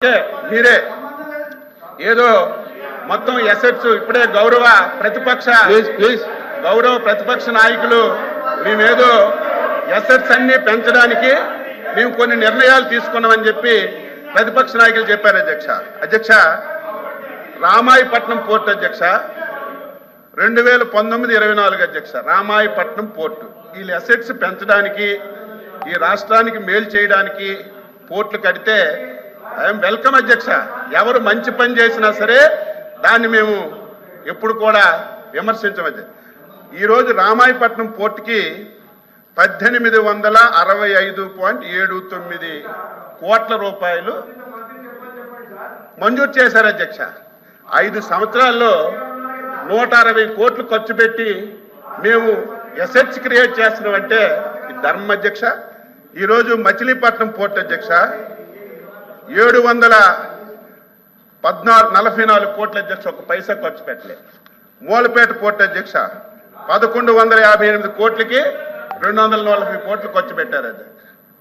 మీరే ఏదో మొత్తం ఎసెట్స్ ఇప్పుడే గౌరవ ప్రతిపక్ష గౌరవ ప్రతిపక్ష నాయకులు మేమేదో ఎసెట్స్ అన్ని పెంచడానికి మేము కొన్ని నిర్ణయాలు తీసుకున్నామని చెప్పి ప్రతిపక్ష నాయకులు చెప్పారు అధ్యక్ష. అధ్యక్ష రామాయపట్నం పోర్టు అధ్యక్ష. రెండు వేల పంతొమ్మిది ఇరవై నాలుగు అధ్యక్ష రామాయపట్నం పోర్టు. వీళ్ళ అసెట్స్ పెంచడానికి ఈ రాష్ట్రానికి మేలు చేయడానికి పోర్ట్లు కడితే ఐఎమ్ వెల్కమ్ అధ్యక్ష. ఎవరు మంచి పని చేసినా సరే దాన్ని మేము ఎప్పుడు కూడా విమర్శించవచ్చు ఈరోజు రామాయపట్నం పోర్టుకి పద్దెనిమిది వందల అరవై ఐదు పాయింట్ ఏడు తొమ్మిది కోట్ల రూపాయలు మంజూరు చేశారు అధ్యక్ష. ఐదు సంవత్సరాల్లో నూట అరవై కోట్లు ఖర్చు పెట్టి మేము ఎసెట్స్ క్రియేట్ చేస్తున్నామంటే ధర్మ అధ్యక్ష. ఈరోజు మచిలీపట్నం పోర్ట్ అధ్యక్ష ఏడు వందల పద్నాలుగు నలభై నాలుగు కోట్ల అధ్యక్ష ఒక పైసా ఖర్చు పెట్టలేదు మూలపేట పోర్ట్ అధ్యక్ష పదకొండు వందల యాభై ఎనిమిది కోట్లకి రెండు వందల నలభై కోట్లు ఖర్చు పెట్టారు అధ్యక్ష.